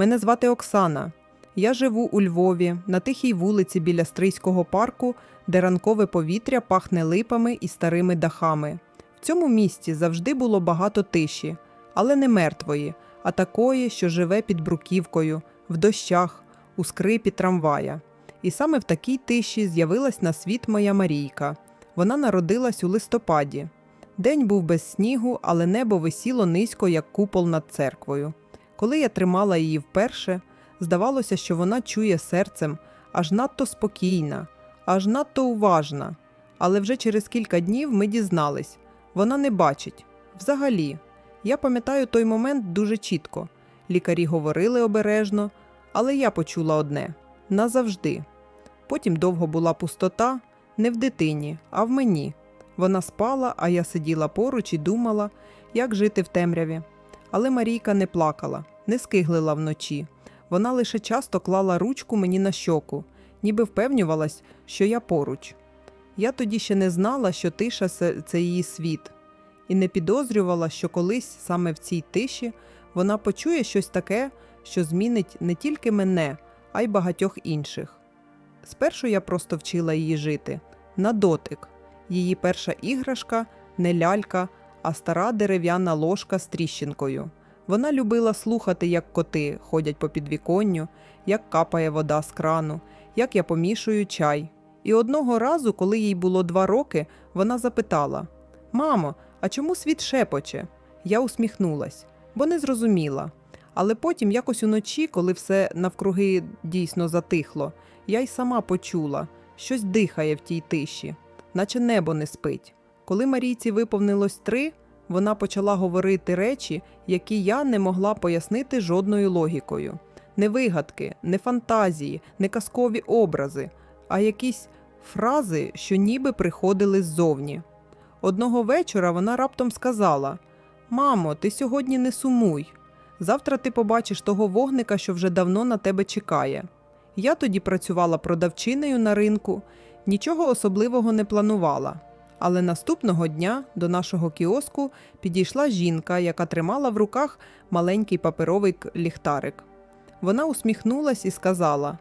Мене звати Оксана. Я живу у Львові на тихій вулиці біля Стрийського парку, де ранкове повітря пахне липами і старими дахами. В цьому місті завжди було багато тиші, але не мертвої, а такої, що живе під бруківкою, в дощах, у скрипі трамвая. І саме в такій тиші з'явилась на світ моя Марійка. Вона народилась у листопаді. День був без снігу, але небо висіло низько, як купол над церквою. Коли я тримала її вперше, здавалося, що вона чує серцем, аж надто спокійна, аж надто уважна. Але вже через кілька днів ми дізнались вона не бачить. Взагалі, я пам'ятаю той момент дуже чітко. Лікарі говорили обережно, але я почула одне назавжди. Потім довго була пустота, не в дитині, а в мені. Вона спала, а я сиділа поруч і думала, як жити в темряві. Але Марійка не плакала, не скиглила вночі. Вона лише часто клала ручку мені на щоку, ніби впевнювалась, що я поруч. Я тоді ще не знала, що тиша це її світ, і не підозрювала, що колись саме в цій тиші вона почує щось таке, що змінить не тільки мене, а й багатьох інших. Спершу я просто вчила її жити на дотик. Її перша іграшка не лялька, а стара дерев'яна ложка з тріщинкою. Вона любила слухати, як коти ходять по підвіконню, як капає вода з крану, як я помішую чай. І одного разу, коли їй було два роки, вона запитала: Мамо, а чому світ шепоче? Я усміхнулась, бо не зрозуміла. Але потім, якось уночі, коли все навкруги дійсно затихло, я й сама почула, щось дихає в тій тиші, наче небо не спить. Коли Марійці виповнилось три, вона почала говорити речі, які я не могла пояснити жодною логікою. Не вигадки, не фантазії, не казкові образи, а якісь фрази, що ніби приходили ззовні. Одного вечора вона раптом сказала: Мамо, ти сьогодні не сумуй. Завтра ти побачиш того вогника, що вже давно на тебе чекає. Я тоді працювала продавчиною на ринку, нічого особливого не планувала. Але наступного дня до нашого кіоску підійшла жінка, яка тримала в руках маленький паперовий ліхтарик. Вона усміхнулась і сказала: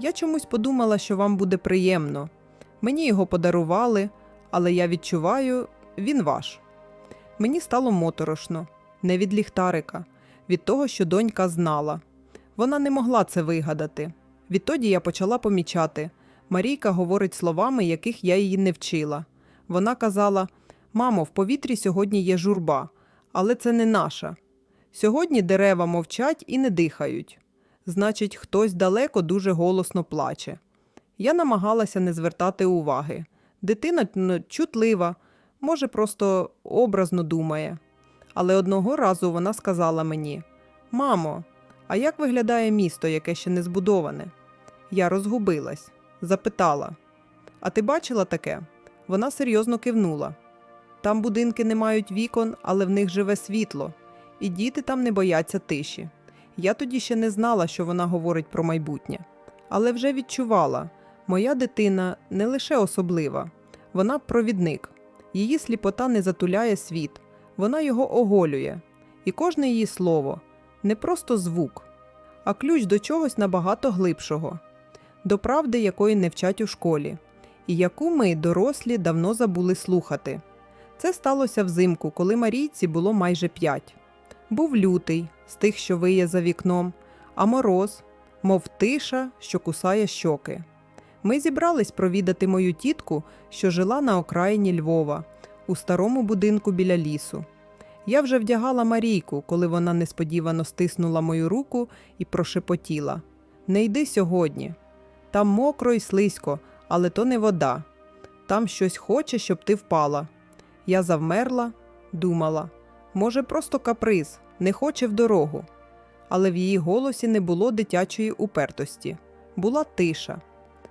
Я чомусь подумала, що вам буде приємно. Мені його подарували, але я відчуваю, він ваш. Мені стало моторошно, не від ліхтарика, від того, що донька знала. Вона не могла це вигадати. Відтоді я почала помічати. Марійка говорить словами, яких я її не вчила. Вона казала: Мамо, в повітрі сьогодні є журба, але це не наша. Сьогодні дерева мовчать і не дихають. Значить, хтось далеко дуже голосно плаче. Я намагалася не звертати уваги. Дитина ну, чутлива, може, просто образно думає. Але одного разу вона сказала мені: Мамо, а як виглядає місто, яке ще не збудоване? Я розгубилась, запитала: А ти бачила таке? Вона серйозно кивнула. Там будинки не мають вікон, але в них живе світло, і діти там не бояться тиші. Я тоді ще не знала, що вона говорить про майбутнє, але вже відчувала, моя дитина не лише особлива, вона провідник. Її сліпота не затуляє світ, вона його оголює, і кожне її слово не просто звук, а ключ до чогось набагато глибшого, до правди, якої не вчать у школі і яку ми, дорослі, давно забули слухати. Це сталося взимку, коли Марійці було майже п'ять. Був лютий, з тих, що виє за вікном, а мороз, мов тиша, що кусає щоки. Ми зібрались провідати мою тітку, що жила на окраїні Львова, у старому будинку біля лісу. Я вже вдягала Марійку, коли вона несподівано стиснула мою руку і прошепотіла: Не йди сьогодні. Там мокро й слизько, але то не вода. Там щось хоче, щоб ти впала. Я завмерла, думала, може, просто каприз, не хоче в дорогу. Але в її голосі не було дитячої упертості, була тиша.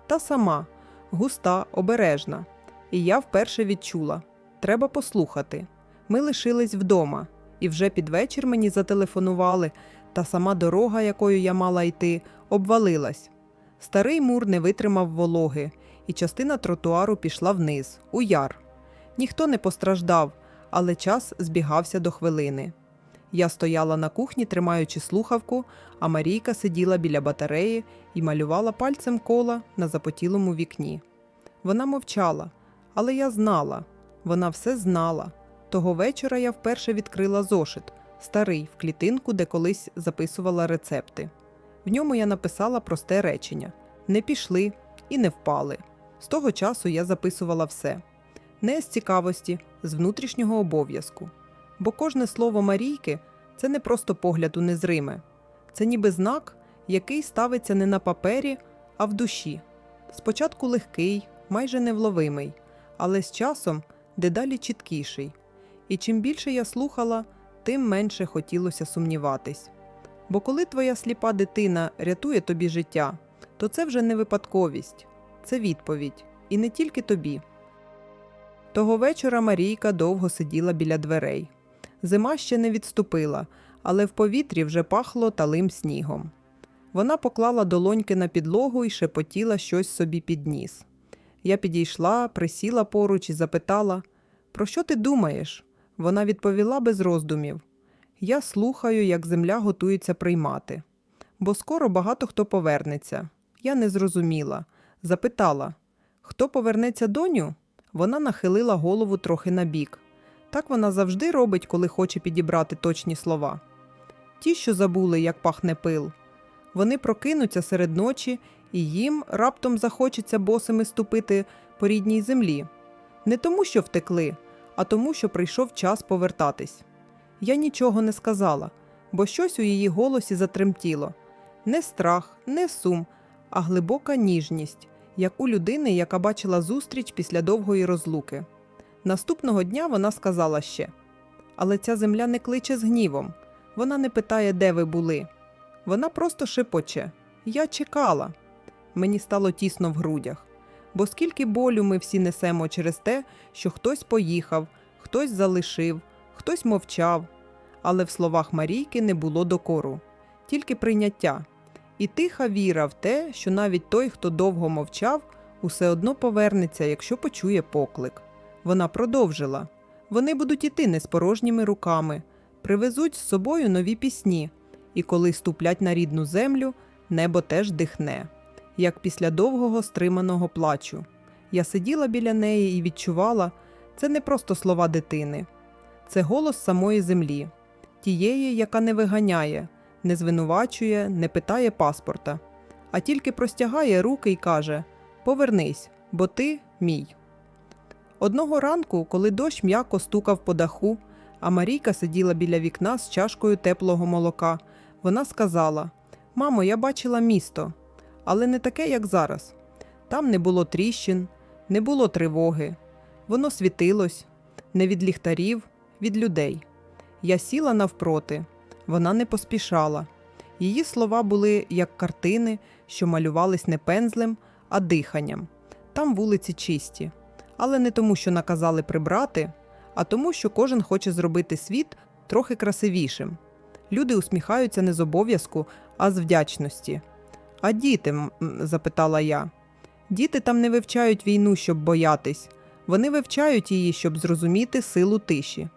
Та сама, густа, обережна. І я вперше відчула треба послухати. Ми лишились вдома, і вже під вечір мені зателефонували, та сама дорога, якою я мала йти, обвалилась. Старий мур не витримав вологи, і частина тротуару пішла вниз, у яр. Ніхто не постраждав, але час збігався до хвилини. Я стояла на кухні, тримаючи слухавку, а Марійка сиділа біля батареї і малювала пальцем кола на запотілому вікні. Вона мовчала, але я знала, вона все знала. Того вечора я вперше відкрила зошит, старий, в клітинку, де колись записувала рецепти. В ньому я написала просте речення: не пішли і не впали. З того часу я записувала все. Не з цікавості, з внутрішнього обов'язку. Бо кожне слово Марійки це не просто погляд у незриме, це ніби знак, який ставиться не на папері, а в душі. Спочатку легкий, майже невловимий, але з часом дедалі чіткіший. І чим більше я слухала, тим менше хотілося сумніватись. Бо коли твоя сліпа дитина рятує тобі життя, то це вже не випадковість, це відповідь, і не тільки тобі. Того вечора Марійка довго сиділа біля дверей. Зима ще не відступила, але в повітрі вже пахло талим снігом. Вона поклала долоньки на підлогу і шепотіла щось собі під ніс. Я підійшла, присіла поруч і запитала: Про що ти думаєш? Вона відповіла без роздумів. Я слухаю, як земля готується приймати. Бо скоро багато хто повернеться. Я не зрозуміла. Запитала: Хто повернеться доню? Вона нахилила голову трохи набік. Так вона завжди робить, коли хоче підібрати точні слова. Ті, що забули, як пахне пил. Вони прокинуться серед ночі, і їм раптом захочеться босими ступити по рідній землі. Не тому, що втекли, а тому, що прийшов час повертатись. Я нічого не сказала, бо щось у її голосі затремтіло не страх, не сум, а глибока ніжність, як у людини, яка бачила зустріч після довгої розлуки. Наступного дня вона сказала ще: Але ця земля не кличе з гнівом, вона не питає, де ви були. Вона просто шепоче Я чекала. Мені стало тісно в грудях. Бо скільки болю ми всі несемо через те, що хтось поїхав, хтось залишив, хтось мовчав. Але в словах Марійки не було докору, тільки прийняття. І тиха віра в те, що навіть той, хто довго мовчав, усе одно повернеться, якщо почує поклик. Вона продовжила. Вони будуть іти не з порожніми руками, привезуть з собою нові пісні, і коли ступлять на рідну землю, небо теж дихне, як після довгого стриманого плачу. Я сиділа біля неї і відчувала, це не просто слова дитини, це голос самої землі, тієї, яка не виганяє, не звинувачує, не питає паспорта, а тільки простягає руки і каже: Повернись, бо ти мій. Одного ранку, коли дощ м'яко стукав по даху, а Марійка сиділа біля вікна з чашкою теплого молока, вона сказала: Мамо, я бачила місто, але не таке, як зараз. Там не було тріщин, не було тривоги. Воно світилось не від ліхтарів, від людей. Я сіла навпроти, вона не поспішала. Її слова були як картини, що малювались не пензлем, а диханням. Там вулиці чисті. Але не тому, що наказали прибрати, а тому, що кожен хоче зробити світ трохи красивішим. Люди усміхаються не з обов'язку, а з вдячності. А діти? запитала я. Діти там не вивчають війну, щоб боятись. Вони вивчають її, щоб зрозуміти силу тиші.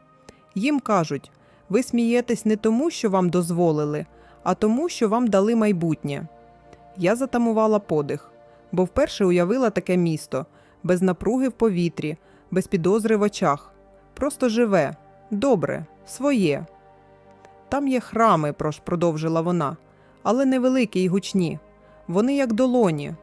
Їм кажуть: ви смієтесь не тому, що вам дозволили, а тому, що вам дали майбутнє. Я затамувала подих, бо вперше уявила таке місто без напруги в повітрі, без підозри в очах. Просто живе, добре, своє. Там є храми, продовжила вона, але невеликі й гучні. Вони як долоні.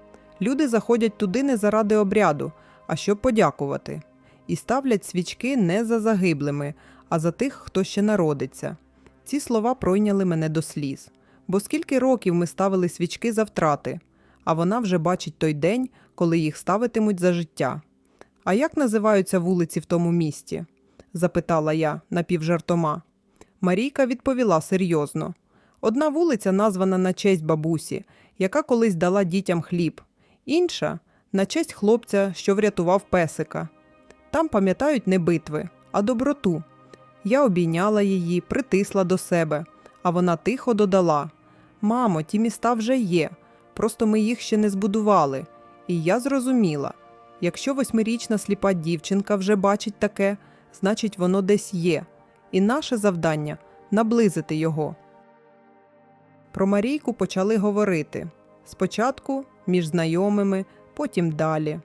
Люди заходять туди не заради обряду, а щоб подякувати, і ставлять свічки не за загиблими, а за тих, хто ще народиться. Ці слова пройняли мене до сліз. Бо скільки років ми ставили свічки за втрати, а вона вже бачить той день, коли їх ставитимуть за життя. А як називаються вулиці в тому місті? запитала я напівжартома. Марійка відповіла серйозно. Одна вулиця названа на честь бабусі, яка колись дала дітям хліб, інша на честь хлопця, що врятував песика. Там пам'ятають не битви, а доброту. Я обійняла її, притисла до себе, а вона тихо додала: Мамо, ті міста вже є, просто ми їх ще не збудували. І я зрозуміла: якщо восьмирічна сліпа дівчинка вже бачить таке, значить воно десь є. І наше завдання наблизити його. Про Марійку почали говорити спочатку між знайомими, потім далі.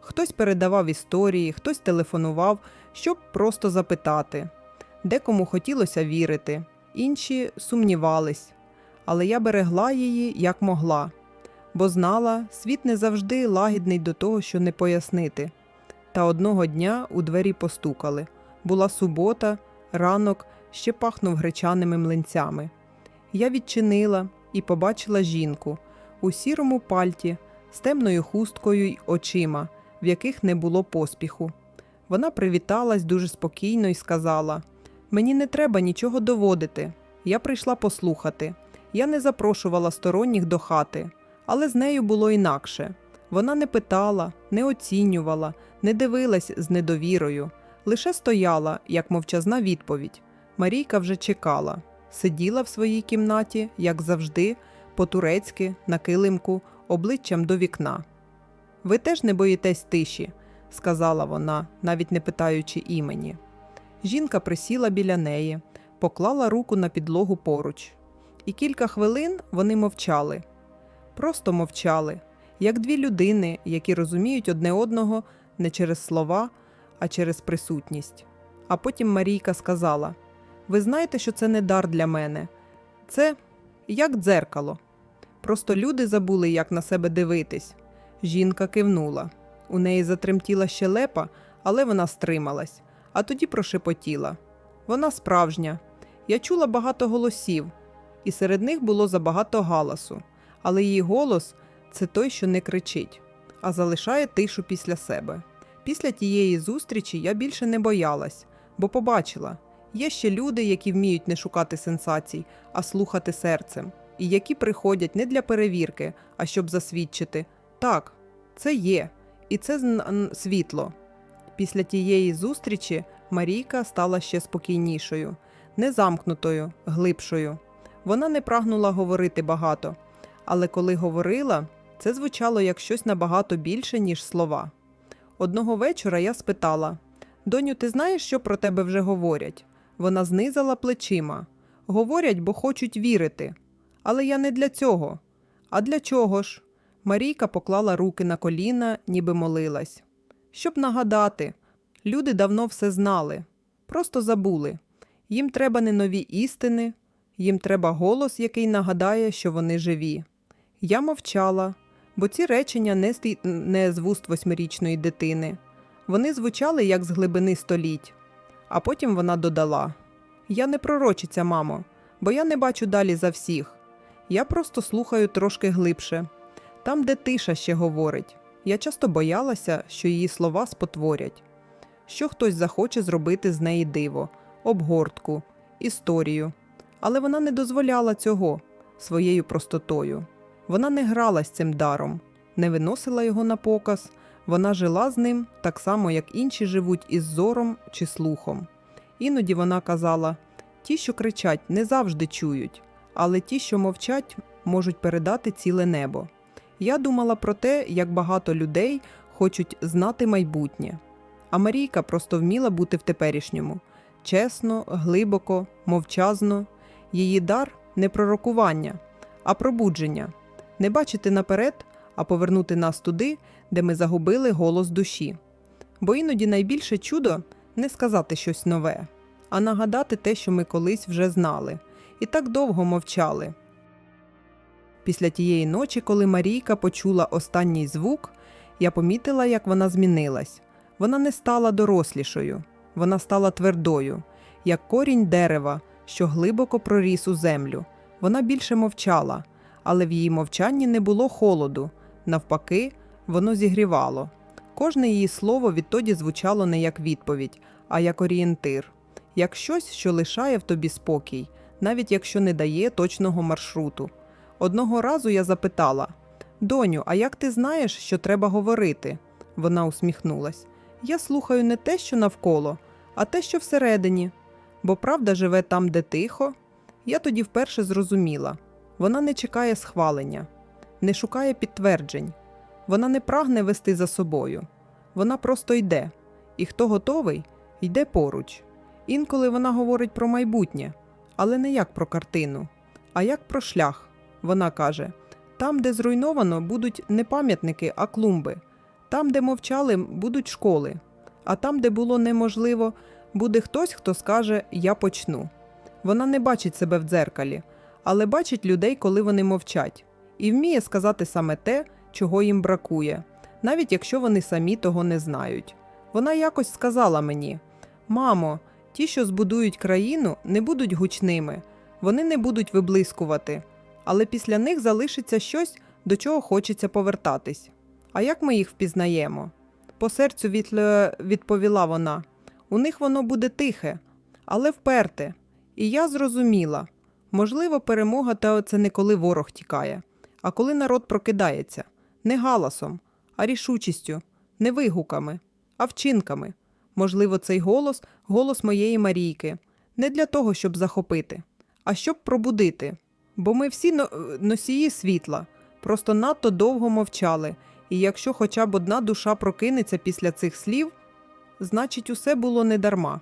Хтось передавав історії, хтось телефонував, щоб просто запитати. Декому хотілося вірити, інші сумнівались. Але я берегла її як могла, бо знала, світ не завжди лагідний до того, що не пояснити. Та одного дня у двері постукали. Була субота, ранок ще пахнув гречаними млинцями. Я відчинила і побачила жінку у сірому пальті з темною хусткою й очима, в яких не було поспіху. Вона привіталась дуже спокійно і сказала: Мені не треба нічого доводити. Я прийшла послухати. Я не запрошувала сторонніх до хати, але з нею було інакше. Вона не питала, не оцінювала, не дивилась з недовірою, лише стояла, як мовчазна відповідь. Марійка вже чекала, сиділа в своїй кімнаті, як завжди, по-турецьки, на килимку, обличчям до вікна. Ви теж не боїтесь тиші, сказала вона, навіть не питаючи імені. Жінка присіла біля неї, поклала руку на підлогу поруч. І кілька хвилин вони мовчали. Просто мовчали, як дві людини, які розуміють одне одного не через слова, а через присутність. А потім Марійка сказала: Ви знаєте, що це не дар для мене, це як дзеркало. Просто люди забули, як на себе дивитись. Жінка кивнула. У неї затремтіла щелепа, але вона стрималась, а тоді прошепотіла. Вона справжня. Я чула багато голосів, і серед них було забагато галасу, але її голос це той, що не кричить, а залишає тишу після себе. Після тієї зустрічі я більше не боялась, бо побачила, є ще люди, які вміють не шукати сенсацій, а слухати серцем, і які приходять не для перевірки, а щоб засвідчити так, це є, і це світло. Після тієї зустрічі Марійка стала ще спокійнішою, не замкнутою, глибшою. Вона не прагнула говорити багато, але коли говорила, це звучало як щось набагато більше, ніж слова. Одного вечора я спитала: Доню, ти знаєш, що про тебе вже говорять? Вона знизала плечима. Говорять, бо хочуть вірити. Але я не для цього. А для чого ж? Марійка поклала руки на коліна, ніби молилась. Щоб нагадати, люди давно все знали, просто забули. Їм треба не нові істини, їм треба голос, який нагадає, що вони живі. Я мовчала, бо ці речення не, з, не з вуст восьмирічної дитини. Вони звучали як з глибини століть. А потім вона додала: Я не пророчиця, мамо, бо я не бачу далі за всіх. Я просто слухаю трошки глибше. Там, де тиша ще говорить. Я часто боялася, що її слова спотворять, що хтось захоче зробити з неї диво, обгортку, історію. Але вона не дозволяла цього своєю простотою. Вона не грала з цим даром, не виносила його на показ, вона жила з ним так само, як інші живуть із зором чи слухом. Іноді вона казала: ті, що кричать, не завжди чують, але ті, що мовчать, можуть передати ціле небо. Я думала про те, як багато людей хочуть знати майбутнє. А Марійка просто вміла бути в теперішньому чесно, глибоко, мовчазно. Її дар не пророкування, а пробудження не бачити наперед, а повернути нас туди, де ми загубили голос душі. Бо іноді найбільше чудо не сказати щось нове, а нагадати те, що ми колись вже знали, і так довго мовчали. Після тієї ночі, коли Марійка почула останній звук, я помітила, як вона змінилась. Вона не стала дорослішою, вона стала твердою, як корінь дерева, що глибоко проріс у землю. Вона більше мовчала, але в її мовчанні не було холоду. Навпаки, воно зігрівало. Кожне її слово відтоді звучало не як відповідь, а як орієнтир, як щось, що лишає в тобі спокій, навіть якщо не дає точного маршруту. Одного разу я запитала: Доню, а як ти знаєш, що треба говорити? Вона усміхнулась. Я слухаю не те, що навколо, а те, що всередині. Бо правда живе там, де тихо. Я тоді вперше зрозуміла вона не чекає схвалення, не шукає підтверджень, вона не прагне вести за собою. Вона просто йде, і хто готовий, йде поруч. Інколи вона говорить про майбутнє, але не як про картину, а як про шлях. Вона каже: там, де зруйновано, будуть не пам'ятники, а клумби. Там, де мовчали, будуть школи. А там, де було неможливо, буде хтось, хто скаже Я почну. Вона не бачить себе в дзеркалі, але бачить людей, коли вони мовчать, і вміє сказати саме те, чого їм бракує, навіть якщо вони самі того не знають. Вона якось сказала мені: Мамо, ті, що збудують країну, не будуть гучними, вони не будуть виблискувати, але після них залишиться щось, до чого хочеться повертатись. А як ми їх впізнаємо? По серцю вітле відповіла вона. У них воно буде тихе, але вперте. І я зрозуміла можливо, перемога та це не коли ворог тікає, а коли народ прокидається не галасом, а рішучістю, не вигуками, а вчинками. Можливо, цей голос голос моєї Марійки, не для того, щоб захопити, а щоб пробудити. Бо ми всі носії світла, просто надто довго мовчали, і якщо хоча б одна душа прокинеться після цих слів, значить, усе було недарма.